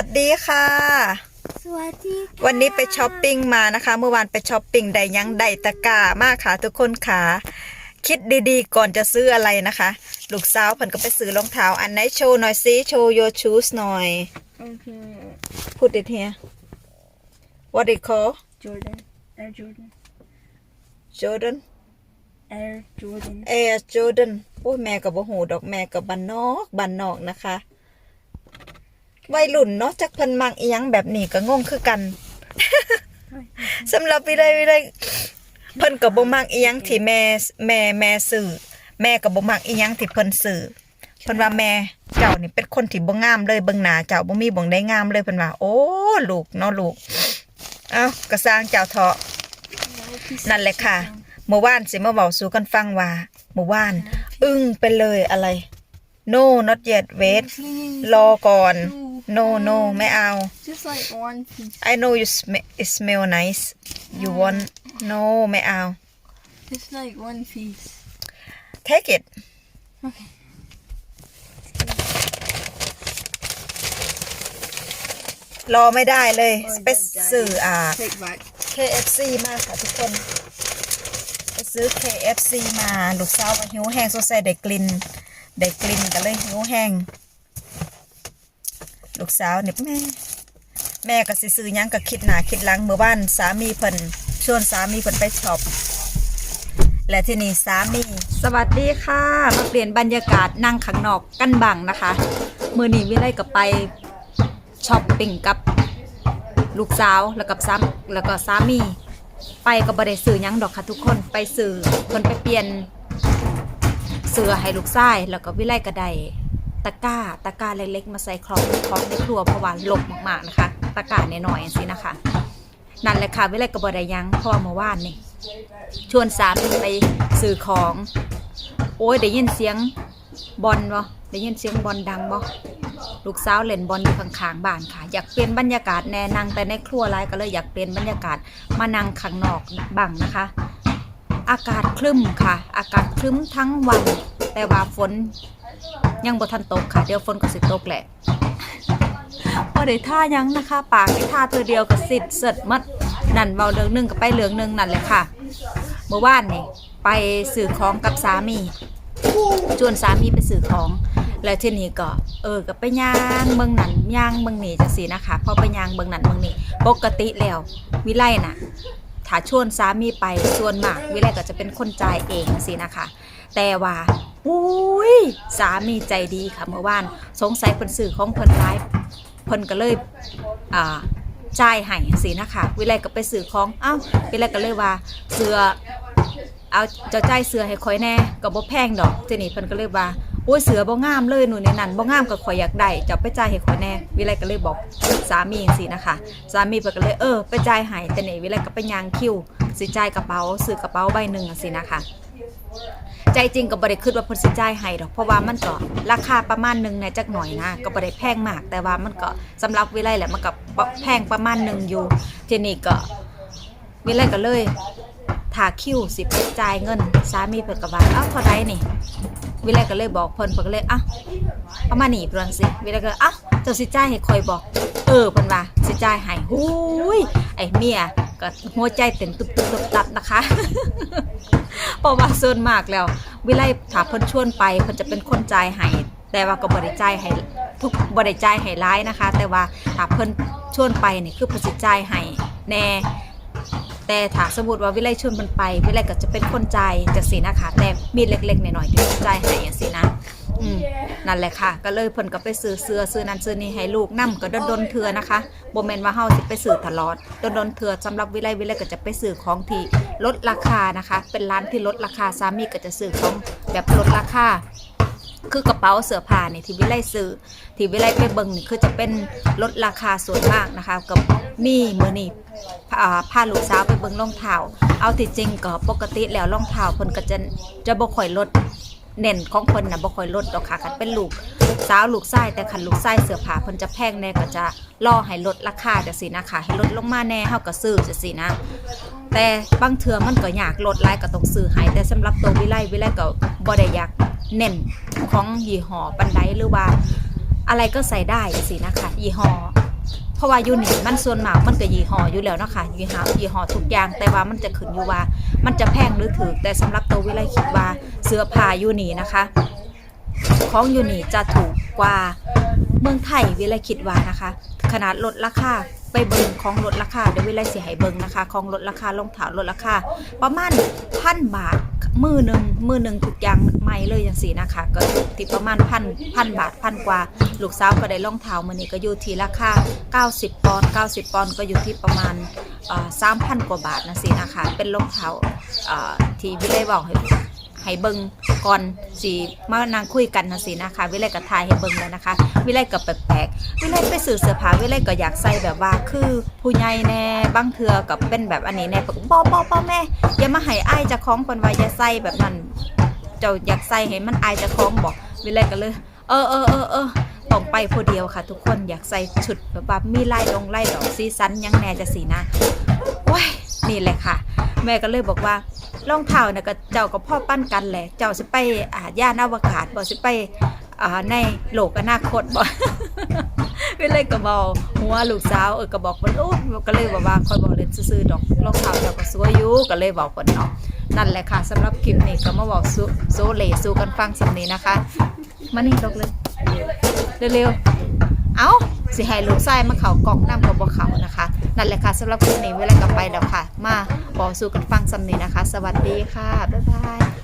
วัสดีค่ะ สวัสดีค่ะวันนี้ไปช้อปปิ้งมานะคะ เมื่อวานไปช้อปปิ้งได้ยังได้ตะกร้ามากค่ะทุกคนค่ะ คิดดีๆ ก่อนจะซื้ออะไรนะคะ ลูกสาวเพิ่นก็ไปซื้อรองเท้าอันไหนโชว์หน่อยซิโชว์ your shoes หน่อย Okay. Put it here What it call Jordan. Air Jordan. Jordan Air Jordan. Air Jordan โอ้ยแม่กับบ่หูดอกแม่กับบันนอกบันนอกนะคะ วัยรุ่นเนาะจักเพิ่นมักอีหยังแบบนี้ก็งงคือกัน สำหรับวิไลวิไลเพิ่นก็บ่มักอีหยังที่แม่แม่แม่ซื้อแม่ก็บ่มักอีหยังที่เพิ่นซื้อเพิ่นว่าแม่เจ้านี่เป็นคนที่บ่งามเลยเบิ่งหน้าเจ้าบ่มีบ่งได้งามเลยเพิ่นว่าโอ้ลูกเนาะลูกเอ้าก็สร้างเจ้าเถาะนั่นแหละค่ะเมื่อวานสิมาเว้าสู่กันฟังว่าเมื่อวาน อึ้งไปเลยอะไร no not yet wait รอก่อน no no ไม่เอา Just like one piece. I know you sm it smell nice you want no ไม่เอา Just like one piece. take it Okay. รอไม่ได้เลย ไปซื้ออ่า Take back. KFC มาค่ะทุกคน ไปซื้อ KFC มา ลูกสาวว่าหิวแห้งสงสัยได้กลิ่นได้กลิ่นก็เลยหิวแห้ง ลูกสาวเนี่ยแม่แม่ก็สิซื้อยังก็คิดหนาคิดหลังเมื่อบ้านสามีเพิ่นชวนสามีเพิ่นไปช็อปและที่นี่สามี สวัสดีค่ะมาเปลี่ยนบรรยากาศนั่งข้างนอกกันบังนะคะมือนี้วิไลก็ไปช้อปปิ้งกับลูกสาวแล้วกับซ้ำแล้วก็สามี ไปก็บ่ได้ซื้อยังดอกค่ะทุกคนไปซื้อเพิ่นไปเปลี่ยนเสื้อให้ลูกชายแล้วก็วิไลก็ได ตะกร้าตะกร้าเล็กๆ มาใส่ของของในครัวเพราะว่าลกมากๆนะคะ ตะกร้าน้อยๆสินะคะ นั่นแหละค่ะวิไลก็บ่ได้ยังเพราะว่าเมื่อวานนี่ชวนสามีไปซื้อของ โอ้ยได้ยินเสียงบอลบ่ได้ยินเสียงบอลดังบ่ลูกสาวเล่นบอลอยู่ข้างๆบ้านค่ะ อยากเปลี่ยนบรรยากาศแน่นั่งแต่ในครัวไรก็เลยอยากเปลี่ยนบรรยากาศมานั่งข้างนอกบ้างนะคะ อากาศคลึ้มค่ะ อากาศคลึ้มทั้งวัน แต่ว่าฝน ยังบ่ทันตกค่ะ เดี๋ยวฝนก็สิตกแหละพอได้ท่ายังนะคะ ปากได้ท่าเธอเดียวก็สิทธิ์เสร็จมัดนั่นเบาเรื่องหนึงก็ไปเรื่องหนึงนั่นเลยค่ะเมื่อวานนี่ไปสื่อของกับสามีชวนสามีไปซื้อของแล้วทีนี้ก็เออก็ไปย่างเมืองนั้นย่างเมืองนี้จังซี่นะคะพอไปย่างเมืองนั้นเมืองนี้ ปกติแล้ววิไลน่ะถ้าชวนสามีไปส่วนมากวิไลก็จะเป็นคนจ่ายเองสินะคะ แต่ว่า อุ้ยสามีใจดีค่ะเมื่อวานสงสัยเพิ่นซื้อของเพิ่นร้ายเพิ่นก็เลยอ่าจ่ายให้สินะคะวิไลก็ไปซื้อของเอ้าวิไลก็เลยว่าเสื้อเอาเจ้าใจายเสือให้ข่อยแน่ก็บ่แพงดอกทีนี้เพิ่นก็เลยว่าโอ้ยเสือบ่งามเลยหนูในนั่นบ่งามก็ข่อยอยากได้จ้าไปจ่ายให้ข่อยแน่วิไลก็เลยบอกสามีจังซี่นะคะสามีเพิ่นก็เลยเออไปจ่ายให้แต่นี่วิไลก็ไปย่างคิวสิจ่ายกระเป๋าซื้อกระเป๋าใบหนึงจังซี่นะคะ ใจจริงก็บ่ได้คิดว่าเพิ่นสิจ่ายให้ดอกเพราะว่ามันก็ราคาประมาณหนึงในะจักหน่อยนะก็บ่ได้แพงมาก แต่ว่ามันก็สำหรับวิไลแหละมันก็แพงประมาณหนึงอยู่ ทีนี้ก็วิไลก็เลยถาคิวสิไปจ่ายเงิน สามีเพิ่นก็ว่าเอ้าเท่าใดนี่วิไลก็เลยบอกเพิ่นเพิ่นก็เลยอะเอามานี่เพิ่นสิวิไลก็อะเจ้าสิจ่ายให้คอยบอก เออเพิ่นว่าสิจ่ายให้หูยไอ้เมีย ก็หัวใจเต้นตุบๆตุบตับนะคะเพราะว่าส่วนมากแล้ว วิไลถาเพิ่นชวนไปเพิ่นจะเป็นคนจ่ายให้แต่ว่าก็บ่ได้จ่ายให้ทุกบ่ได้จ่ายให้ร้ายนะคะ แต่ว่าถ้าเพิ่นชวนไปนี่คือเพิ่นสิจ่ายให้แน่แต่ถ้าสมมติว่าวิไลชวนมันไป วิไลก็จะเป็นคนใจจังสีนะคะแต่มีเล็กๆหน่อยๆที่ใจายให้อย่างสีนะอืม นั่นแหละค่ะ ก็เลยเพิ่นก็ไปซื้อเสื้อซื้อนั้นซื้อนี้ให้ลูกนํก็ดนๆเทือนะคะบ่แม่นว่าเฮาสิไปซื้อตลอดดนๆเทือสำหรับวิไลวิไลก็จะไปซื้อของที่ลดราคานะคะ เป็นร้านที่ลดราคาสามีก็จะซื้อของแบบลดราคาคือกระเป๋าเสื้อผ้านี่ที่วิไลซื้อที่วิไลไปเบิ่งนี่คือจะเป็นลดราคาส่วนมากนะคะ กับมีมือนี่อ่าพาลูกสาวไปเบิ่งรองเท้าเอาที่จริงก็ปกติแล้วรองเท้าเพิ่นก็จะจะบ่ค่อยลด เน้นของเพิ่นนะบ่ค่อยลดดอกค่ะคันเป็นลูกสาวลูกชายแต่คันลูกชายเสื้อผ้าเพิ่นจะแพงแน่ก็จะรอให้ลดราคาจังซี่นะคะให้ลดลงมาแน่เฮาก็ซื้อจังซี่นะแต่บางเทื่อมันก็อยากลดหลายก็ต้องซื้อให้แต่สำหรับตัววิไลวิไลก็บ่ได้อยากเน้นของยี่ห้อปันไดหรือว่า อะไรก็ใส่ได้สินะคะยี่ห้อ เพราะว่ายูนี่มันส่วนมากมันก็ยี่ห้ออยู่แล้วเนาะค่ะยี่ห้อยี่ห้อทุกอย่าง แต่ว่ามันจะขึ้นอยู่ว่า มันจะแพงหรือถูกแต่สำหรับตัววิไลคิดว่าเสื้อผ้ายูนี่นะคะของยูนี่จะถูกกว่าเมืองไทยวิไลคิดว่านะคะ ขนาดลดราคาไปเบิงของลดราคาเดี๋ยววิไลเสิให้เบิงนะคะ ของลดราคารองเท้าลดราคาประมาณพันบาท มือหนึ่งมือหนึ่งทุกอย่างใหม่เลยอย่างสีนะคะ ก็อยู่ที่ประมาณพันพันบาทพันกว่า ลูกสาวก็ได้ล่องเท้ามือนี้ก็อยู่ที่ราคา 90 ปอนด์90 ปอนด์ก็อยู่ที่ประมาณสามพันกว่าบาทนะสินะคะ เป็นรองเท้าที่วิไลบอกให้ ให้เบิงก่อนสีมานางคุยกันนะสินะคะ วิไลก็ทายให้เบิงเลยนะคะ วิไลก็แปลกๆวิไลไปซื้อเสื้อผ้าวิไลก็อยากใส่แบบว่าคือผู้ใหญ่แน่บางเทือกับเป็นแบบอันนี้แน่ปกบ่บ่บ่แม่อย่ามาให้อ้ายจะคล้องคนว่าอย่าใส่แบบนั้นเจ้าอยากใส่ให้มันอายจะคล้องบอกวิไลก็เลย เออเออเออเออต้องไปผู้เดียวค่ะ ทุกคนอยากใส่ชุดแบบว่ามีลายลงไลายดอกสีสันยังแน่จะสีนะว้ายนี่แหละค่ะ แม่ก็เลยบอกว่า รองเท้าเนี่ยก็เจ้ากับพ่อปั้นกันแหละ เจ้าสิไปอ่าย่านอวกาศบ่สิไปอ่าในโลกอนาคตบ่วิไลก็บอกหัวลูกสาวเออก็บอกว่าโอ้ก็เลยบอกว่าคอยบอกเล่นซื่อๆดอกรองเท้าเจ้าก็สวยอยู่ก็เลยบอกเพิ่นเนาะนั่นแหละค่ะสำหรับคลิปนี้ก็มาบอกโซเลสู้กันฟังสำนี้นะคะมานี่ดอกเลยเร็วๆเอาสิให้ลูกไส้มาเขากล่องน้ำกับบ่เขานะคะ นั่นแหละค่ะสำหรับคลิปนี้เวลากลับไปแล้วค่ะ มาบอกสู่กันฟังสำนีนะคะ สวัสดีค่ะ บ๊ายบาย